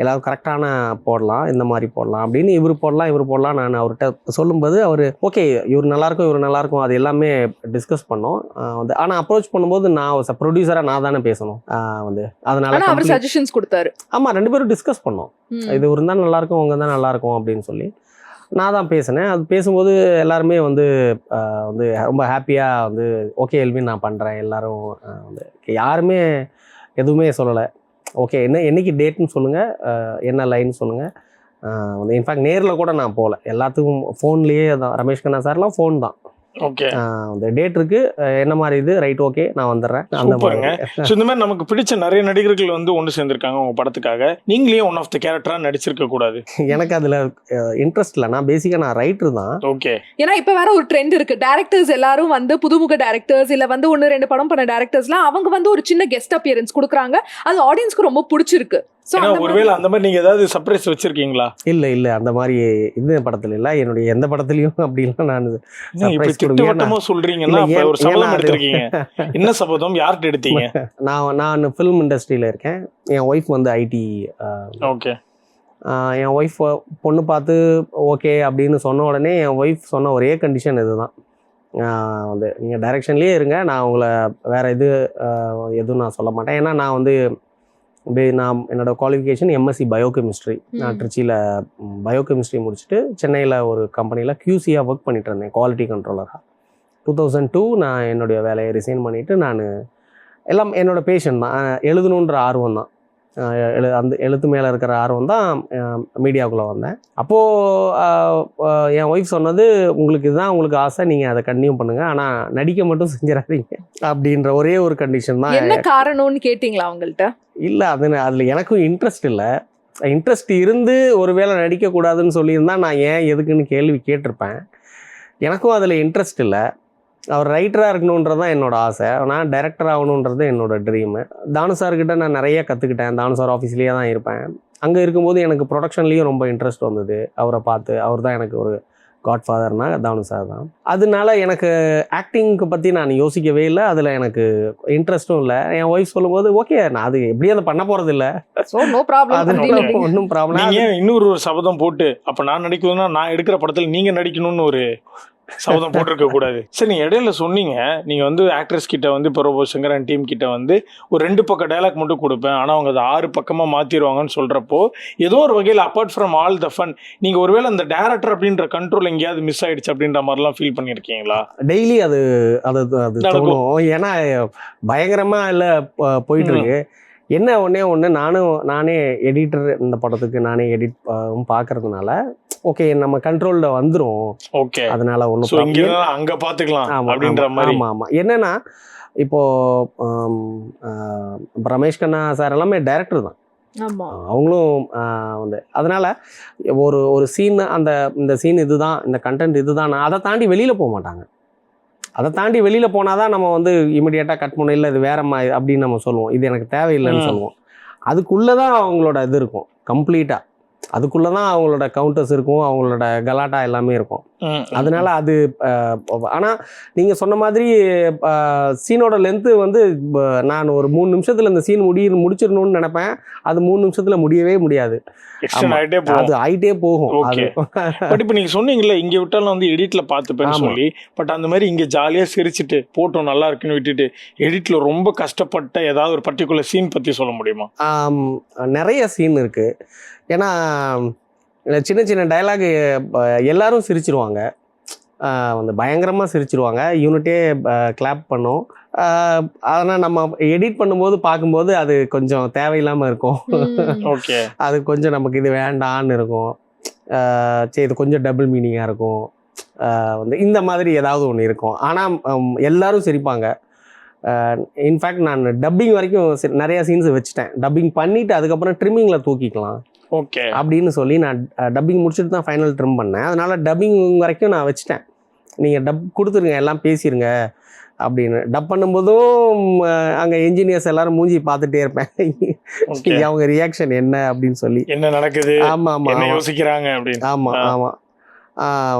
எல்லாரும் கரெக்டான போடலாம் இந்த மாதிரி போடலாம் அப்படின்னு இவர் போடலாம் இவர் போடலாம். நான் அவர்கிட்ட சொல்லும்போது அவர் ஓகே இவர் நல்லாயிருக்கும் இவர் நல்லாயிருக்கும் அது எல்லாமே டிஸ்கஸ் பண்ணோம். வந்து ஆனால் அப்ரோச் பண்ணும்போது நான் ப்ரொடியூசராக நான் தானே பேசணும். வந்து அதனால அவர் சஜஷன்ஸ் கொடுத்தாரு. ஆமாம் ரெண்டு பேரும் டிஸ்கஸ் பண்ணோம். இது இருந்தால் நல்லாயிருக்கும் அவங்க தான் நல்லாயிருக்கும் அப்படின்னு சொல்லி. நான் தான் பேசினேன். அது பேசும்போது எல்லாருமே வந்து வந்து ரொம்ப ஹாப்பியாக வந்து ஓகே எல்வின் நான் பண்ணுறேன் எல்லோரும் வந்து யாருமே எதுவுமே சொல்லலை. ஓகே என்ன என்றைக்கு டேட்னு சொல்லுங்கள் என்ன லைன் சொல்லுங்கள் வந்து இன்ஃபேக்ட் நேரில் கூட நான் போகல. எல்லாத்துக்கும் ஃபோன்லேயே தான். ரமேஷ் கண்ணா சார்லாம் ஃபோன் தான். ஓகே. ஆஹ், அந்த டேட் இருக்கு. என்ன மாதிரி இது? ரைட் ஓகே நான் வந்துடுறேன். அந்த சூப்பருங்க. மாதிரி ஸோ இந்த மாதிரி நமக்கு பிடிச்ச நிறைய நடிகர்கள் வந்து ஒன்று சேர்ந்திருக்காங்க உங்க படத்துக்காக. நீங்களே ஒன் ஆஃப் த கேரக்டரா நடிச்சிருக்க கூடாது. எனக்கு அதில் இன்ட்ரெஸ்ட் இல்லை. நான் பேசிக்காக நான் ரைட்டர் தான். ஓகே ஏன்னா இப்ப வேற ஒரு ட்ரெண்ட் இருக்கு. டேரக்டர்ஸ் எல்லாரும் வந்து புதுமுக டேரக்டர்ஸ் இல்ல வந்து ஒன்னு ரெண்டு படம் பண்ண டேரக்டர்ஸ்லாம் அவங்க வந்து ஒரு சின்ன கெஸ்ட் அப்பியரன்ஸ் கொடுக்குறாங்க. அது ஆடியன்ஸ்க்கு ரொம்ப பிடிச்சிருக்கு. ஒருவேளை அந்த மாதிரி நீங்க ஏதாவது சர்ப்ரைஸ் வச்சிருக்கீங்களா? இல்லை இல்லை. அந்த மாதிரி இந்த படத்துல இல்லை. என்னுடைய எந்த படத்துலையும் அப்படிலாம் நான். திட்டவட்டமா சொல்றீங்கன்னா ஒரு சபதம் எடுத்திருக்கீங்க. என்ன சபதம்? யார்கிட்ட எடுத்தீங்க? நான் நான் ஃபிலிம் இண்டஸ்ட்ரியில் இருக்கேன். என் ஒய்ஃப் வந்து ஐடி ஓகே. என் ஒய்ஃப் பொண்ணு பார்த்து ஓகே அப்படின்னு சொன்ன உடனே என் ஒய்ஃப் சொன்ன ஒரே கண்டிஷன் இதுதான். வந்து நீங்கள் டைரெக்ஷன்லேயே இருங்க. நான் உங்களை வேறு இது எதுவும் நான் சொல்ல மாட்டேன். ஏன்னா நான் வந்து நான் என்னோட குவாலிஃபிகேஷன் எம்எஸ்சி பயோகெமிஸ்ட்ரி நான் ம். திருச்சியில் பயோகெமிஸ்ட்ரி முடிச்சுட்டு சென்னையில் ஒரு கம்பெனியில் கியூசியாக ஒர்க் பண்ணிட்டு இருந்தேன் குவாலிட்டி கண்ட்ரோலராக டூ தௌசண்ட் டூ நான் என்னுடைய வேலையை ரிசைன் பண்ணிவிட்டு நான் எல்லாம் என்னோட பேஷன் தான். எழுதணுன்ற ஆர்வம் தான். எழு அந்த எழுத்து மேலே இருக்கிற ஆர்வம் தான் மீடியாவுக்குள்ளே வந்தேன். அப்போது என் ஒய்ஃப் சொன்னது உங்களுக்கு இதுதான் உங்களுக்கு ஆசை நீங்கள் அதை கண்டினியூ பண்ணுங்கள் ஆனால் நடிக்க மட்டும் செஞ்சிடாதீங்க. அப்படின்ற ஒரே ஒரு கண்டிஷன் தான் என்ன காரணம்னு கேட்டீங்களா அவங்கள்ட்ட? இல்லை அது அதில் எனக்கும் இன்ட்ரெஸ்ட் இல்லை. இன்ட்ரெஸ்ட் இருந்து ஒருவேளை நடிக்கக்கூடாதுன்னு சொல்லியிருந்தா நான் ஏன் எதுக்குன்னு கேள்வி கேட்டிருப்பேன். எனக்கும் அதில் இன்ட்ரெஸ்ட் இல்லை. அவர் ரைட்டராக இருக்கணுன்றது தான் என்னோட ஆசை. நான் டைரக்டர் ஆகணுன்றது என்னோட ட்ரீமு தானு சார்கிட்ட நான் நிறைய கற்றுக்கிட்டேன் தானு சார் ஆஃபீஸ்லேயே தான் இருப்பேன். அங்கே இருக்கும்போது எனக்கு ப்ரொடக்ஷன்லேயும் ரொம்ப இன்ட்ரெஸ்ட் வந்தது. அவரை பார்த்து அவர் தான் எனக்கு ஒரு காட் ஃபாதர்னா தானு சார் தான். அதனால எனக்கு ஆக்டிங்க்கு பற்றி நான் யோசிக்கவே இல்லை. அதில் எனக்கு இன்ட்ரெஸ்ட்டும் இல்லை. என் ஒய்ஃப் சொல்லும்போது ஓகே நான் அது எப்படி அதை பண்ண போகிறது இல்லை சோ நோ ப்ராப்ளம் அதனால ஒன்றும் ப்ராப்ளம் இன்னொரு ஒரு சபதம் போட்டு அப்ப நான் நடிக்கணும்னா நான் எடுக்கிற படத்துல நீங்க நடிக்கணும்னு ஒரு சபதம் போட்டிருக்க கூடாது. சரி நீங்க இடையில சொன்னீங்க. நீங்க வந்து ஆக்ட்ரஸ் கிட்ட வந்து இப்போ ரோபோ சங்கர் அண்ட் டீம் கிட்ட வந்து ஒரு ரெண்டு பக்கம் டைலாக் மட்டும் கொடுப்பேன். ஆனா அவங்க அதை ஆறு பக்கமா மாத்திடுவாங்கன்னு சொல்றப்போ ஏதோ ஒரு வகையில் apart from all the fun நீங்க ஒருவேளை அந்த டேரக்டர் அப்படின்ற கண்ட்ரோல் எங்கேயாவது மிஸ் ஆயிடுச்சு அப்படின்ற மாதிரிலாம் ஃபீல் பண்ணிருக்கீங்களா? டெய்லி அது அது அது ஏன்னா பயங்கரமாக இல்லை போயிட்டு இருக்கு. என்ன ஒன்றே ஒன்று நானும் நானே எடிட்டர் இந்த படத்துக்கு நானே எடிட் பார்க்கறதுனால ஓகே நம்ம கண்ட்ரோலில் வந்துடும் ஓகே அதனால ஒன்றும் அங்க பாத்துக்கலாம் அப்படின்ற மாதிரி. ஆமா ஆமா. என்னன்னா இப்போ ரமேஷ் கண்ணா சார் எல்லாமே டைரக்டர் தான். ஆமா. அவங்களும் வந்து அதனால ஒரு ஒரு சீன் அந்த இந்த சீன் இதுதான் இந்த கண்டென்ட் இதுதான் அதை தாண்டி வெளியில போக மாட்டாங்க. அதை தாண்டி வெளியில போனாதான் நம்ம வந்து இமிடியேட்டா கட் பண்ண இல்லை இது வேற மாதிரி அப்படின்னு நம்ம சொல்லுவோம். இது எனக்கு தேவையில்லைன்னு. சொல்லுவோம். அதுக்குள்ளே தான் அவங்களோட இது இருக்கும். கம்ப்ளீட்டாக அதுக்குள்ளே தான் அவங்களோட கவுண்டர்ஸ் இருக்கும் அவங்களோட கலாட்டா எல்லாமே இருக்கும். அதனால அது ஆனால் நீங்கள் சொன்ன மாதிரி சீனோட லென்த்து வந்து நான் ஒரு மூணு நிமிஷத்தில் இந்த சீன் முடி முடிச்சிடணும்னு நினைப்பேன். அது மூணு நிமிஷத்தில் முடியவே முடியாது. அது ஆயிட்டே போகும். பட் இப்போ நீங்க சொன்னீங்கல்ல இங்க விட்டாலும் வந்து எடிட்ல பார்த்துப்பேன்னு ஆமா. சொல்லி பட் அந்த மாதிரி இங்க ஜாலியா சிரிச்சிட்டு போட்டோம் நல்லா இருக்குன்னு விட்டுட்டு எடிட்ல ரொம்ப கஷ்டப்பட்ட ஏதாவது ஒரு பர்டிகுலர் சீன் பத்தி சொல்ல முடியுமா? நிறைய சீன் இருக்கு. ஏன்னா சின்ன சின்ன டயலாக் எல்லாரும் சிரிச்சிருவாங்க. வந்து பயங்கரமாக சிரிச்சிருவாங்க. யூனிட்டே கிளாப் பண்ணும். ஆனால் நம்ம எடிட் பண்ணும்போது பார்க்கும்போது அது கொஞ்சம் தேவையில்லாமல் இருக்கும். ஓகே. அது கொஞ்சம் நமக்கு இது வேண்டான்னு இருக்கும். சரி இது கொஞ்சம் டபுள் மீனிங்காக இருக்கும். வந்து இந்த மாதிரி ஏதாவது ஒன்று இருக்கும். ஆனால் எல்லாரும் சிரிப்பாங்க. இன்ஃபேக்ட் நான் டப்பிங் வரைக்கும் சி- நிறைய சீன்ஸ் வச்சுட்டேன். டப்பிங் பண்ணிவிட்டு அதுக்கப்புறம் ட்ரிம்மிங்கில் தூக்கிக்கலாம். ஓகே. அப்படின்னு சொல்லி நான் டப்பிங் முடிச்சுட்டு தான் ஃபைனல் ட்ரிம் பண்ணேன். அதனால் டப்பிங் வரைக்கும் நான் வச்சுட்டேன். நீங்கள் டப் கொடுத்துருங்க எல்லாம் பேசிடுங்க அப்படின்னு. டப் பண்ணும்போதும் அங்கே என்ஜினியர்ஸ் எல்லாரும் மூஞ்சி பார்த்துட்டே இருப்பேன். அவங்க ரியாக்ஷன் என்ன அப்படின்னு சொல்லி. என்ன நடக்குது? ஆமாம் ஆமாம் என்ன ஆமாம் யோசிக்கிறாங்க அப்படின்னு. ஆமாம். ஆமாம்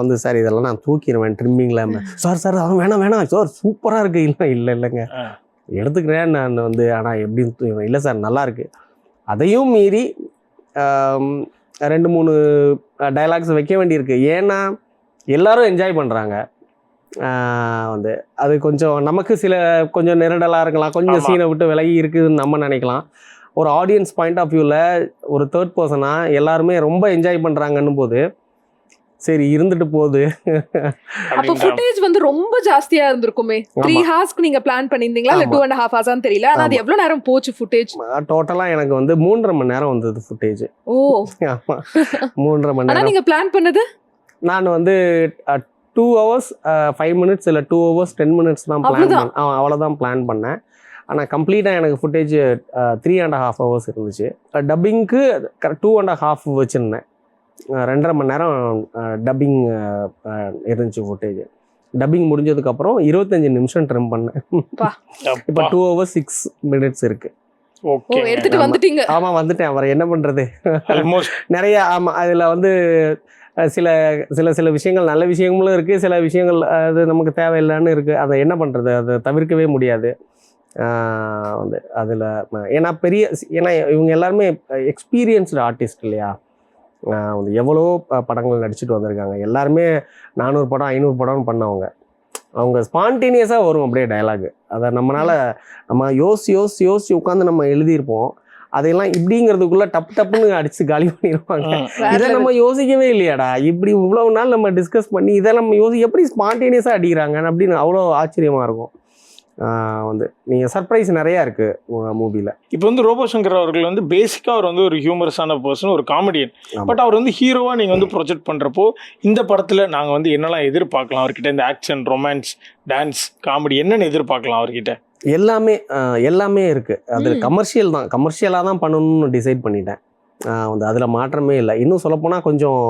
வந்து சார் இதெல்லாம் நான் தூக்கிடுவேன் ட்ரிம்மிங்கில் சார் சார் அவன் வேணாம் வேணாம். சார் சூப்பராக இருக்கு. இல்லை இல்லை இல்லைங்க. எடுத்துக்கிறேன் நான் வந்து. ஆனால் எப்படின்னு இல்லை சார் நல்லா இருக்கு. அதையும் மீறி ரெண்டு மூணு டைலாக்ஸ் வைக்க வேண்டியிருக்கு. ஏன்னா எல்லாரும் என்ஜாய் பண்ணுறாங்க வந்து அது கொஞ்சம் நமக்கு சில கொஞ்சம் நெருடலாக இருக்கலாம். கொஞ்சம். சீனை விட்டு விலகி இருக்குதுன்னு நம்ம நினைக்கலாம். ஒரு ஆடியன்ஸ் பாயிண்ட் ஆஃப் வியூவில் ஒரு தேர்ட் பர்சனாக எல்லாருமே ரொம்ப என்ஜாய் பண்ணுறாங்கன்னும் போது சரி இருந்துட்டு போகுது. அப்ப ஃபுட்டேஜ் வந்து ரொம்ப ஜாஸ்தியா இருந்திருக்குமே. த்ரீ. ஹார்ஸ்க்கு நீங்க பிளான் பண்ணிருந்தீங்களா இல்ல. டூ அண்ட் ஹாஃப் ஹார்ஸான்னு தெரியல. ஆனா அது ஆமா. எவ்வளவு நேரம் போச்சு ஃபுட்டேஜ் டோட்டலாக எனக்கு வந்து மூன்றரை மணி நேரம் வந்தது ஃபுட்டேஜ் ஓ. ஆமாம் மூன்றரை மணி நேரம். நீங்க பிளான் பண்ணது? நான் வந்து டூ ஹவர்ஸ் ஃபைவ் மினிட்ஸ் இல்லை டூ ஹவர்ஸ் டென் மினிட்ஸ் தான் பிளான்? பண்ணேன் அவ்வளோதான் பிளான் பண்ணேன். ஆனால் கம்ப்ளீட்டாக எனக்கு footage three and half hours இருந்துச்சு. டப்பிங்க்கு டூ அண்ட் ஹாஃப் வச்சுருந்தேன். ரெண்டரை மணி நேரம் டப்பிங் இருந்துச்சு ஃபுட்டேஜ் டப்பிங் முடிஞ்சதுக்கப்புறம் இருபத்தஞ்சு நிமிஷம் ட்ரிம் பண்ணேன். இப்போ. டூ ஹவர்ஸ் சிக்ஸ் மினிட்ஸ் இருக்குது எடுத்துட்டு ஆமா. வந்துட்டீங்க. ஆமாம் வந்துட்டேன். அவரை என்ன பண்ணுறது ஆல்மோஸ்ட் நிறைய ஆமாம் அதில் வந்து சில சில சில விஷயங்கள் நல்ல விஷயங்களும் இருக்குது சில விஷயங்கள் அது நமக்கு தேவையில்லைன்னு இருக்குது அதை என்ன பண்ணுறது அதை தவிர்க்கவே முடியாது. வந்து அதில் ஏன்னா பெரிய ஏன்னா இவங்க எல்லாருமே எக்ஸ்பீரியன்ஸ்டு ஆர்டிஸ்ட் இல்லையா? வந்து எவ்வளோ ப- படங்கள் நடிச்சுட்டு வந்திருக்காங்க. எல்லாருமே நானூறு படம் ஐநூறு படம்னு பண்ணவங்க. அவங்க ஸ்பான்டேனியஸாக வரும் அப்படியே டயலாக் அதை நம்மளால நம்ம யோசி யோசி யோசிச்சு உட்காந்து நம்ம எழுதியிருப்போம். அதையெல்லாம் இப்படிங்கிறதுக்குள்ள டப்பு டப்புன்னு அடிச்சு காலி பண்ணிடுவாங்க இதை. நம்ம யோசிக்கவே இல்லையாடா. இப்படி இவ்வளவு நாள் நம்ம டிஸ்கஸ் பண்ணி இதை நம்ம யோசி எப்படி ஸ்பான்டேனியஸாக அடிக்கிறாங்க அப்படின்னு அவ்வளோ ஆச்சரியமா இருக்கும். வந்து நீங்கள் சர்ப்ரைஸ் நிறையா இருக்கு மூவியில் இப்போ வந்து ரோபோ சங்கர் அவர்கள் வந்து பேசிக்கா அவர் வந்து ஒரு ஹியூமரஸான பர்சன் ஒரு காமெடியன். பட் அவர் வந்து ஹீரோவா நீங்க வந்து ப்ரொஜெக்ட் பண்றப்போ இந்த படத்துல நாங்க வந்து என்னெல்லாம் எதிர்பார்க்கலாம்? அவர்கிட்ட இந்த ஆக்ஷன் ரொமான்ஸ் டான்ஸ் காமெடி என்னென்ன எதிர்பார்க்கலாம் அவர்கிட்ட? எல்லாமே எல்லாமே இருக்கு. அது. கமர்ஷியல் தான். கமர்ஷியலாக தான் பண்ணணும்னு டிசைட் பண்ணிட்டேன். வந்து அதில் மாற்றமே இல்லை. இன்னும் சொல்லப்போனால் கொஞ்சம்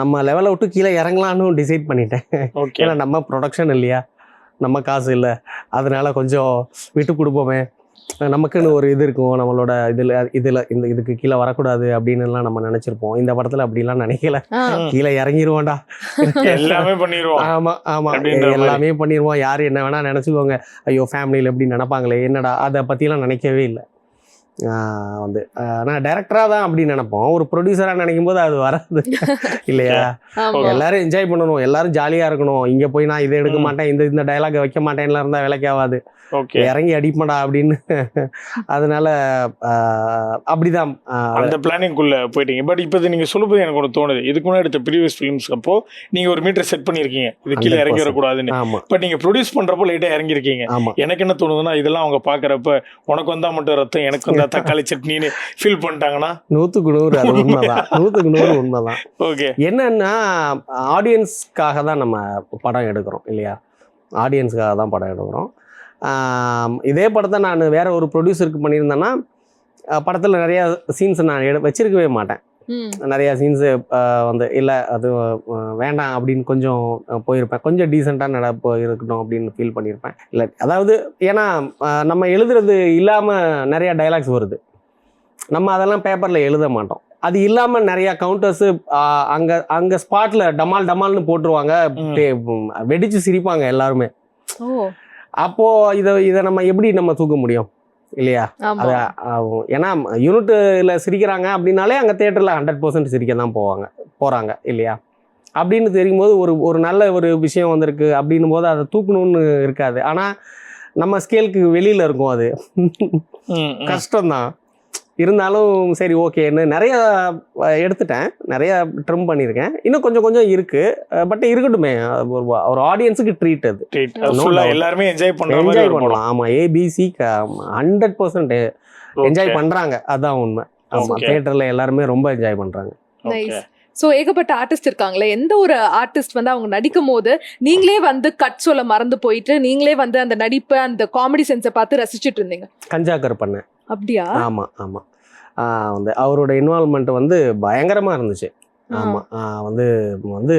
நம்ம லெவலை விட்டு கீழே இறங்கலான்னு டிசைட் பண்ணிட்டேன். ஏன்னா நம்ம ப்ரொடக்ஷன் இல்லையா? நம்ம காசு இல்லை. அதனால கொஞ்சம் விட்டு கொடுப்போமே. நமக்குன்னு ஒரு இது இருக்கும். நம்மளோட இதில் இதில் இந்த இதுக்கு கீழே வரக்கூடாது அப்படின்னு எல்லாம் நம்ம நினச்சிருப்போம். இந்த படத்தில் அப்படிலாம் நினைக்கல. கீழே இறங்கிருவோம்டா. எல்லாமே பண்ணிடுவோம் ஆமா ஆமா. அப்படின்ற மாதிரி. எல்லாமே பண்ணிடுவோம் யார் என்ன வேணா நினச்சிக்கோங்க. ஐயோ ஃபேமிலியில் எப்படி நினைப்பாங்களே? என்னடா? அதை பற்றிலாம் நினைக்கவே இல்லை. வந்து. நான் டைரக்டராக தான் அப்படி நினைப்போம். ஒரு ப்ரொடியூசராக நினைக்கும் போது அது வராது. இல்லையா? எல்லாரும் என்ஜாய் பண்ணணும். எல்லாரும் ஜாலியாக இருக்கணும். இங்கே போய் நான் இதை எடுக்க. மாட்டேன். இந்த இந்த டைலாக் வைக்க மாட்டேன்லாம் இருந்தால் வேலைக்கு ஆகாது ஓகே இறங்கி அடிப்படா அப்படின்னு. அதனால அப்படிதான். அந்த பிளானிங்குள்ள போயிட்டீங்க. பட் இப்போ நீங்க சொல்லும்போது எனக்கு ஒன்று தோணுது. இதுக்கு முன்னாடி எடுத்த ப்ரீவியஸ் ஃபிலிம்ஸ் அப்போ நீங்க ஒரு மீட்டர் செட் பண்ணியிருக்கீங்க. இது கீழே இறங்கி 100%. வரக்கூடாதுன்னு. ஆமா. பட் நீங்க ப்ரொடியூஸ் பண்றப்போ லைட்டா இறங்கியிருக்கீங்க. ஆமா. எனக்கு என்ன தோணுதுன்னா இதெல்லாம் அவங்க பாக்குறப்ப உனக்கு வந்தா மட்டும் ரத்தம் எனக்கு வந்தா தக்காளி சட்னின்னு ஃபீல் பண்ணிட்டாங்கன்னா? நூற்றுக்கு நூறு அது உண்மைதான். நூற்றுக்கு நூறு உண்மைதான். ஓகே என்னன்னா ஆடியன்ஸ்க்காக தான் நம்ம படம் எடுக்கிறோம் இல்லையா? ஆடியன்ஸ்க்காக தான் படம் எடுக்கிறோம். இதே படத்தை நான் வேற ஒரு ப்ரொடியூசருக்கு பண்ணியிருந்தேன்னா படத்தில் நிறையா சீன்ஸ் நான் எடு வச்சிருக்கவே மாட்டேன். ம். நிறையா சீன்ஸு வந்து இல்லை அது வேண்டாம் அப்படின்னு கொஞ்சம் போயிருப்பேன். கொஞ்சம் டீசெண்டாக நட போ- இருக்கட்டும் அப்படின்னு ஃபீல் பண்ணியிருப்பேன். இல்லை அதாவது ஏன்னா நம்ம எழுதுறது இல்லாமல் நிறையா டைலாக்ஸ் வருது. நம்ம அதெல்லாம் பேப்பரில் எழுத மாட்டோம். அது இல்லாமல் நிறையா கவுண்டர்ஸு அங்கே அங்கே ஸ்பாட்டில் டமால் டமால்னு போட்டுருவாங்க. வெடிச்சு சிரிப்பாங்க எல்லாருமே. ஓ. அப்போது இதை இதை நம்ம எப்படி நம்ம தூக்க முடியும்? இல்லையா? அது. ஏன்னா யூனிட்டில் சிரிக்கிறாங்க அப்படின்னாலே அங்கே தேட்டரில் ஹண்ட்ரட் பர்சன்ட் சிரிக்க தான் போவாங்க போகிறாங்க இல்லையா? அப்படின்னு தெரியும் போது ஒரு ஒரு நல்ல ஒரு விஷயம் வந்திருக்கு அப்படின்னும் போது அதை தூக்கணும்னு இருக்காது. ஆனால் நம்ம ஸ்கேலுக்கு வெளியில் இருக்கும் அது. கஷ்டம்தான். இருந்தாலும் சரி ஓகேன்னு நிறைய எடுத்துட்டேன். நிறைய ட்ரிம் பண்ணியிருக்கேன். இன்னும் கொஞ்சம் கொஞ்சம் இருக்குது பட் இருக்கட்டுமே. அது ஒரு ஒரு ஆடியன்ஸுக்கு ட்ரீட் அது. எல்லாருமே என்ஜாய் பண்ற மாதிரி என்ஜாய். பண்ணலாம். ஆமாம் ABC hundred percent enjoy Okay. பண்றாங்க. அதான் உண்மை. ஆமா Okay. தியேட்டர்ல எல்லாருமே ரொம்ப என்ஜாய். நைஸ் ஸோ ஏகப்பட்ட ஆர்டிஸ்ட் இருக்காங்களே. எந்த ஒரு ஆர்டிஸ்ட் வந்து அவங்க நடிக்கும் போது நீங்களே வந்து கட் சொல்ல மறந்து போயிட்டு நீங்களே வந்து அந்த நடிப்பை அந்த காமெடி சென்ஸை பார்த்து ரசிச்சிட்டு இருந்தீங்க? கஞ்சாக்கர் பண்ணேன் அப்படியா? ஆமா ஆமா. ஆஹ் வந்து அவரோட இன்வால்மெண்ட் வந்து பயங்கரமா இருந்துச்சு. ஆ. ஆமா. ஆஹ் வந்து வந்து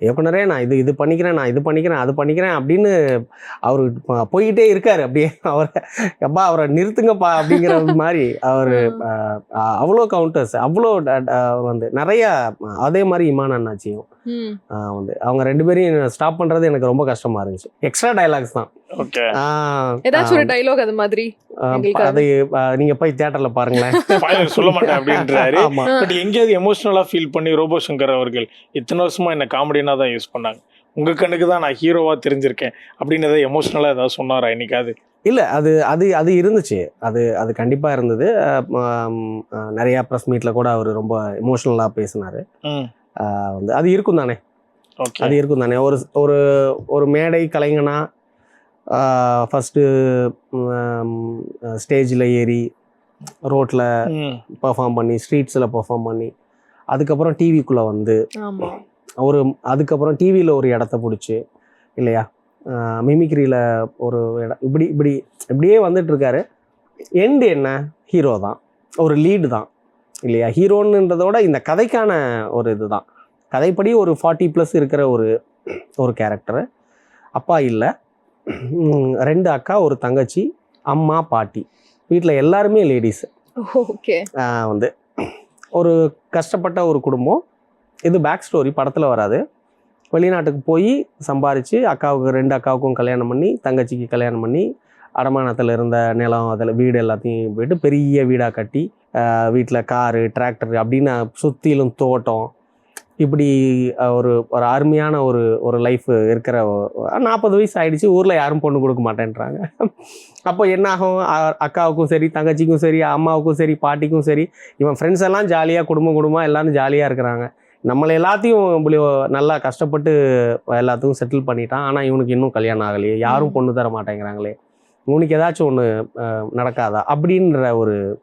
இயக்குனரே நான் இது இது பண்ணிக்கிறேன் நான் இது பண்ணிக்கிறேன் அது பண்ணிக்கிறேன் அப்படின்னு அவர் போய்கிட்டே இருக்காரு. அப்படியே அவரை எப்பா அவரை நிறுத்துங்கப்பா அப்படிங்கிற மாதிரி அவர் அவ்வளோ கவுண்டர்ஸ் அவ்வளோ வந்து நிறைய அதே மாதிரி இமான் அண்ணாச்சியும் வந்து அவங்க ரெண்டு பேரையும் ஸ்டாப் பண்றது எனக்கு ரொம்ப கஷ்டமா இருந்துச்சு. எக்ஸ்ட்ரா டைலாக்ஸ் தான். ஏதாச்சும் ஒரு டைலாக் அது மாதிரி ஆஹ் எங்களுக்கு அது ஆஹ் நீங்க போய் தியேட்டர்ல பாருங்களேன். சொல்ல மாட்டேன் அப்படின்றாரு. பட் எங்கேயாவது எமோஷனலா ஃபீல் பண்ணி ரோபோ சங்கர் அவர்கள் இத்தனை வருஷமா என்ன காமெடினா தான் யூஸ் பண்ணாங்க. உங்க கண்ணுக்கு தான் நான் ஹீரோவா தெரிஞ்சிருக்கேன் அப்படின்னு ஏதாவது எமோஷனலா ஏதாவது சொன்னாரா இன்னைக்காவது? இல்ல அது அது அது இருந்துச்சு. அது அது கண்டிப்பா இருந்தது. நிறைய ப்ரெஸ் மீட்ல கூட அவர் ரொம்ப எமோஷனலா பேசினாரு. வந்து அது இருக்கும் தானே? ஓகே அது இருக்கும் தானே? ஒரு ஒரு ஒரு மேடை கலைஞனா ஃபஸ்ட்டு ஸ்டேஜில் ஏறி ரோட்டில் பெர்ஃபார்ம் பண்ணி ஸ்ட்ரீட்ஸில் பெர்ஃபார்ம் பண்ணி அதுக்கப்புறம் டிவிக்குள்ளே வந்து ஒரு அதுக்கப்புறம் டிவியில் ஒரு இடத்த பிடிச்சி இல்லையா? மிமிக்ரியில் ஒரு இடம் இப்படி இப்படி இப்படியே வந்துட்டு இருக்காரு எண்டு என்ன? ஹீரோ தான். ஒரு லீடு தான். இல்லையா? ஹீரோன்றதோட இந்த கதைக்கான ஒரு இதுதான். கதைப்படி ஒரு ஃபார்ட்டி ப்ளஸ் இருக்கிற ஒரு ஒரு கேரக்டரு அப்பா இல்லை. ரெண்டு அக்கா ஒரு தங்கச்சி அம்மா பாட்டி. வீட்டில் எல்லாருமே லேடிஸ் ஓகே. வந்து ஒரு கஷ்டப்பட்ட ஒரு குடும்பம். இது பேக் ஸ்டோரி படத்தில் வராது. வெளிநாட்டுக்கு போய் சம்பாரித்து அக்காவுக்கு ரெண்டு அக்காவுக்கும் கல்யாணம் பண்ணி தங்கச்சிக்கு கல்யாணம் பண்ணி அடமானத்தில் இருந்த நிலம் அதில் வீடு எல்லாத்தையும் போயிட்டு பெரிய வீடாக கட்டி வீட்டில் காரு டிராக்டர் அப்படின்னு சுற்றிலும் தோட்டம் இப்படி ஒரு ஒரு அருமையான ஒரு ஒரு லைஃப் இருக்கிற நாற்பது வயசு ஆயிடுச்சு ஊரில் யாரும் பொண்ணு கொடுக்க மாட்டேன்றாங்க. அப்போ என்ன ஆகும்? அ- அக்காவுக்கும் சரி தங்கச்சிக்கும் சரி அம்மாவுக்கும் சரி பாட்டிக்கும் சரி இவன் ஃப்ரெண்ட்ஸ் எல்லாம் ஜாலியாக குடும்பம் குடும்பம் எல்லாரும் ஜாலியாக இருக்கிறாங்க. நம்மளை எல்லாத்தையும் இப்படி நல்லா கஷ்டப்பட்டு எல்லாத்துக்கும் செட்டில் பண்ணிட்டான். ஆனால் இவனுக்கு இன்னும் கல்யாணம் ஆகலையே. யாரும். பொண்ணு தர மாட்டேங்கிறாங்களே. இவனுக்கு ஏதாச்சும் ஒன்று நடக்காதா? அப்படின்ற ஒரு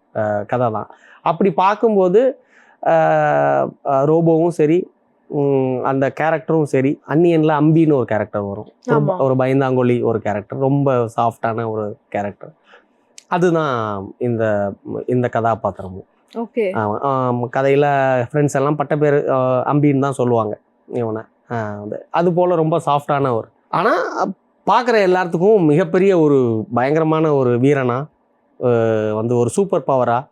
கதை தான் அப்படி பார்க்கும்போது ரோபோவும் சரி அந்த கேரக்டரும் சரி அன்னியன்ல அம்பின்னு ஒரு கேரக்டர் வரும். ஒரு- பயந்தாங்கொலி ஒரு கேரக்டர் ரொம்ப சாஃப்டான ஒரு கேரக்டர் அதுதான் இந்த இந்த கதாபாத்திரமும். ஓகே. கதையில ஃப்ரெண்ட்ஸ் எல்லாம் பட்ட பேர் அம்பின்னு தான் சொல்லுவாங்க இவனை. அது போல ரொம்ப சாஃப்டான ஒரு. ஆனால் பார்க்குற எல்லாத்துக்கும் மிகப்பெரிய ஒரு பயங்கரமான ஒரு வீரனா வந்து ஒரு சூப்பர் பவரா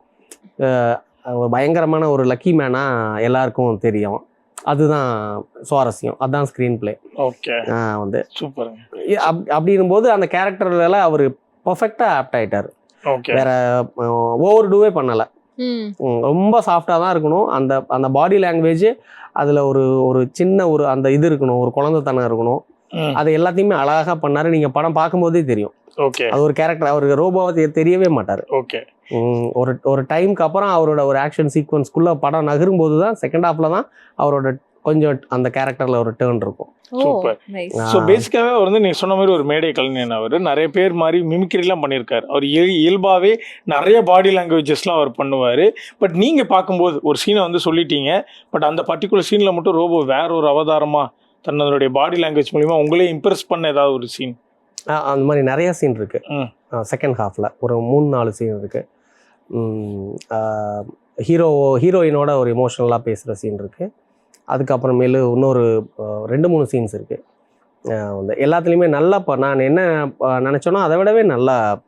ஒரு பயங்கரமான ஒரு லக்கி மேனா எல்லாருக்கும் தெரியும். அதுதான் சுவாரஸ்யம். அதுதான் ஸ்க்ரீன் பிளே ஓகே வந்து சூப்பருங்க. அப் அப்படின்னும் போது அந்த கேரக்டர்ல அவர் பர்ஃபெக்டாக ஆப்ட் ஆயிட்டார். ஓகே வேற ஓவர் டூவே பண்ணலை. ரொம்ப சாஃப்டாக தான் இருக்கணும். அந்த அந்த பாடி லாங்குவேஜ் அதில் ஒரு ஒரு சின்ன ஒரு அந்த இது இருக்கணும். ஒரு குழந்தைத்தனம் இருக்கணும். அது எல்லாத்தையுமே அழகாக பண்ணாரு. நீங்கள் படம் பார்க்கும்போதே தெரியும். ஓகே அது ஒரு கேரக்டர் அவருக்கு ரோபோவை தெரியவே மாட்டார். ஓகே ஒரு ஒரு டைம்க்கு அப்புறம் அவரோட ஒரு ஆக்ஷன் சீக்வன்ஸ்குள்ளே படம் நகரும்போது தான் செகண்ட் ஹாஃபில் தான் அவரோட கொஞ்சம் அந்த கேரக்டரில் ஒரு டேர்ன் இருக்கும். ஆ. ஸோ பேசிக்காவே அவர் வந்து நீங்க சொன்ன மாதிரி ஒரு மேடை கலைஞன் அவர். நிறைய பேர் மாதிரி மிமிக்ரிலாம் பண்ணியிருக்காரு. அவர் இயல் இயல்பாகவே நிறைய பாடி லாங்குவேஜஸ்லாம் அவர் பண்ணுவார். பட் நீங்கள் பார்க்கும்போது ஒரு சீனை வந்து சொல்லிட்டீங்க. பட் அந்த பர்டிகுலர் சீனில் மட்டும் ரோபோ வேற ஒரு அவதாரமாக தன்னுடைய பாடி லாங்குவேஜ் மூலிமா உங்களே இம்ப்ரெஸ் பண்ண ஏதாவது ஒரு சீன் ஆ, அந்த மாதிரி நிறைய சீன் இருக்கு. ம். செகண்ட் ஹாஃப்ல ஒரு மூணு நாலு சீன் இருக்கு. ஹீரோ ஹீரோயினோட ஒரு இமோஷனலாக பேசுகிற சீன் இருக்கு. அதுக்கப்புறமேலு இன்னொரு ரெண்டு மூணு சீன்ஸ் இருக்கு. அஹ் வந்து எல்லாத்துலேயுமே நல்லா இப்போ நான் என்ன நினைச்சேனோ அதை விடவே நல்லா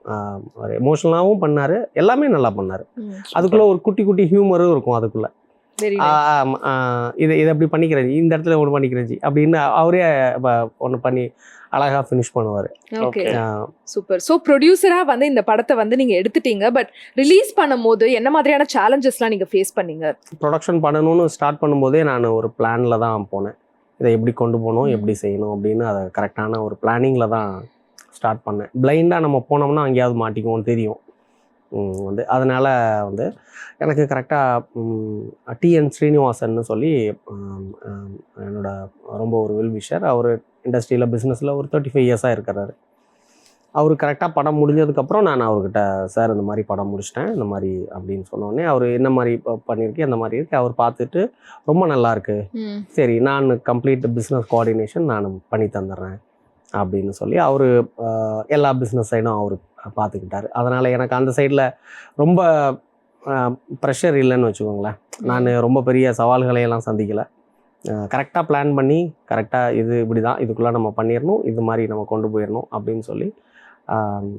எமோஷனலாகவும் பண்ணார். எல்லாமே நல்லா பண்ணார். அதுக்குள்ளே ஒரு குட்டி குட்டி ஹியூமரும் இருக்கும் அதுக்குள்ளே. இதை இதை அப்படி பண்ணிக்கிறேன் இந்த இடத்துல ஒன்று பண்ணிக்கிறேன் அப்படின்னு அவரே ஒன்று பண்ணி அழகாக ஃபினிஷ் பண்ணுவார். ஓகே. சூப்பர் ஸோ ப்ரொடியூசரா வந்து இந்த படத்தை வந்து நீங்க எடுத்துட்டீங்க பட் ரிலீஸ் பண்ணும்போது என்ன மாதிரியான சேலஞ்சஸ்லாம் நீங்க ஃபேஸ் பண்ணீங்க? ப்ரொடக்ஷன் பண்ணணும்னு ஸ்டார்ட் பண்ணும்போதே நான் ஒரு பிளானில் தான் போனேன். இதை எப்படி கொண்டு போகணும். எப்படி செய்யணும் அப்படின்னு அதை கரெக்டான ஒரு பிளானிங்கில் தான் ஸ்டார்ட் பண்ணேன். பிளைண்டாக நம்ம போனோம்னா அங்கேயாவது மாட்டிக்குவோம்னு தெரியும். வந்து அதனால் வந்து எனக்கு கரெக்டாக டிஎன் ஸ்ரீனிவாசன்னு சொல்லி ம், ம், என்னோட ரொம்ப ஒரு வெல்விஷர் அவர் இண்டஸ்ட்ரியில் பிஸ்னஸில் ஒரு தேர்ட்டி ஃபைவ் இயர்ஸாக இருக்கிறாரு. அவர் கரெக்டாக படம் முடிஞ்சதுக்கப்புறம் நான் அவர்கிட்ட சார் இந்த மாதிரி படம் முடிச்சிட்டேன் இந்த மாதிரி அப்படின்னு சொன்னோடனே அவர் என்ன மாதிரி ப- பண்ணியிருக்கு அந்த மாதிரி இருக்கு. அவர் பார்த்துட்டு ரொம்ப நல்லா இருக்கு. சரி நான் கம்ப்ளீட் பிஸ்னஸ் கோஆர்டினேஷன் நான் பண்ணி தந்துடுறேன் அப்படின்னு சொல்லி அவர் எல்லா பிஸ்னஸ் சைடும் அவர் பார்த்துக்கிட்டாரு. அதனால் எனக்கு அந்த சைடில் ரொம்ப ப்ரெஷர் இல்லைன்னு வச்சுக்கோங்களேன். நான் ரொம்ப பெரிய சவால்களை எல்லாம் சந்திக்கலை. கரெக்டாக பிளான் பண்ணி கரெக்டாக இது இப்படி தான் இதுக்குள்ளே நம்ம பண்ணிடணும் இது மாதிரி நம்ம கொண்டு போயிடணும் அப்படின்னு சொல்லி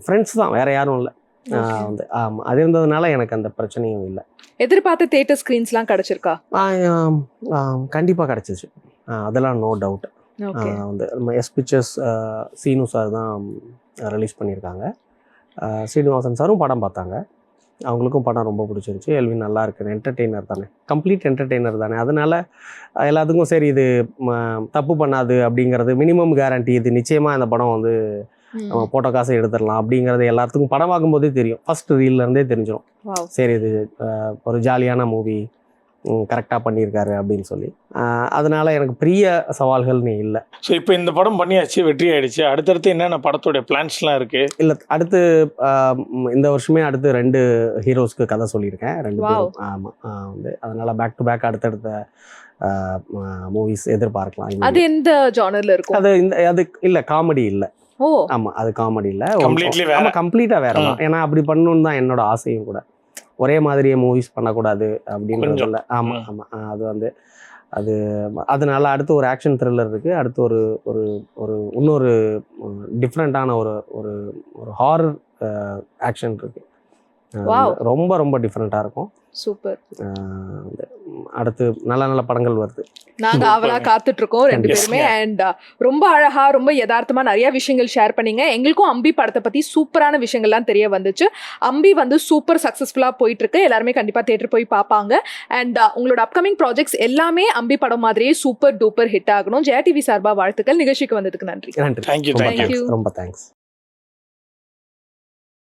ஃப்ரெண்ட்ஸ் தான் வேறு யாரும் இல்லை. வந்து ஆமாம் அது இருந்ததுனால எனக்கு அந்த பிரச்சனையும் இல்லை. எதிர்பார்த்த தேட்டர் ஸ்கிரீன்ஸ்லாம் கிடைச்சிருக்கா? கண்டிப்பாக கிடச்சிச்சு. அதெல்லாம் நோ டவுட் வந்து நம்ம எஸ் பிக்சர்ஸ் சீனு சார் தான் ரிலீஸ் பண்ணியிருக்காங்க ஸ்ரீனிவாசன் சாரும் படம் பார்த்தாங்க. அவங்களுக்கும் படம் ரொம்ப பிடிச்சிருச்சு. எல்வின் நல்லா இருக்கு என்டர்டெய்னர் தானே. கம்ப்ளீட் என்டர்டெய்னர் தானே. அதனால எல்லாத்துக்கும் சரி இது தப்பு பண்ணாது அப்படிங்கிறது மினிமம் கேரண்டி இது நிச்சயமாக இந்த படம் வந்து நம்ம போட்ட காசை எடுத்துடலாம் அப்படிங்கிறது எல்லாத்துக்கும் படம் பார்க்கும்போதே தெரியும். ஃபர்ஸ்ட் ரீல்லேருந்தே தெரிஞ்சிடும் சரி இது ஒரு ஜாலியான மூவி கரெக்டாக பண்ணியிருக்காரு அப்படின்னு சொல்லி. அதனால எனக்கு பெரிய சவால்கள் நீ இல்லை. ஸோ இப்போ இந்த படம் பண்ணியாச்சு வெற்றி ஆயிடுச்சு. அடுத்தடுத்து என்னென்ன படத்தோட பிளான்ஸ்லாம் இருக்கு? இல்லை அடுத்து இந்த வருஷமே அடுத்து ரெண்டு ஹீரோஸ்க்கு கதை சொல்லியிருக்கேன். ரெண்டு. பேரும். ஆமாம் வந்து அதனால பேக் டு பேக் அடுத்தடுத்த மூவிஸ் எதிர்பார்க்கலாம். அது. எந்த ஜானர்ல இருக்கும்? அது இந்த அது இல்லை காமெடி இல்லை. ஓ. ஆமாம் அது காமெடி இல்லை. Completely வேற. ஆமாம் கம்ப்ளீட்டாக வேற தான். ஏன்னா அப்படி பண்ணணும்னு தான் என்னோட ஆசையும் கூட. ஒரே மாதிரியே மூவிஸ் பண்ணக்கூடாது அப்படின்றதுல ஆமாம். ஆமாம் அது வந்து அது அதனால அடுத்து ஒரு ஆக்ஷன் த்ரில்லர் இருக்கு. அடுத்து ஒரு ஒரு ஒரு இன்னொரு டிஃப்ரெண்ட்டான ஒரு ஒரு ஒரு ஹாரர் ஆக்ஷன் இருக்கு. அஹ் Wow. ரொம்ப ரொம்ப டிஃப்ரெண்ட்டாக இருக்கும். சூப்பர் அடுத்து நல்ல நல்ல படங்கள் வருது. நாங்க ஆவலா காத்துட்டு இருக்கோம் ரெண்டு பேருமே. அண்ட் ரொம்ப அழகா ரொம்ப யதார்த்தமா நிறைய விஷயங்கள் ஷேர் பண்ணீங்க. எங்களுக்கும் அம்பி படத்தை பத்தி சூப்பரான விஷயங்கள்லாம் தெரிய வந்துச்சு. அம்பி வந்து சூப்பர் சக்சஸ்ஃபுல்லா போயிட்டு இருக்கு எல்லாருமே கண்டிப்பா தேட்டர் போய் பார்ப்பாங்க அண்ட் உங்களோட அப்கமிங் ப்ராஜெக்ட்ஸ் எல்லாமே அம்பி படம் மாதிரியே சூப்பர் டூப்பர் ஹிட் ஆகணும். ஜெயா டிவி சார்பா வாழ்த்துக்கள். நிகழ்ச்சிக்கு வந்ததுக்கு நன்றி. நன்றி. Thank you, ரொம்ப thank you. thanks. ரொம்ப தேங்க்ஸ்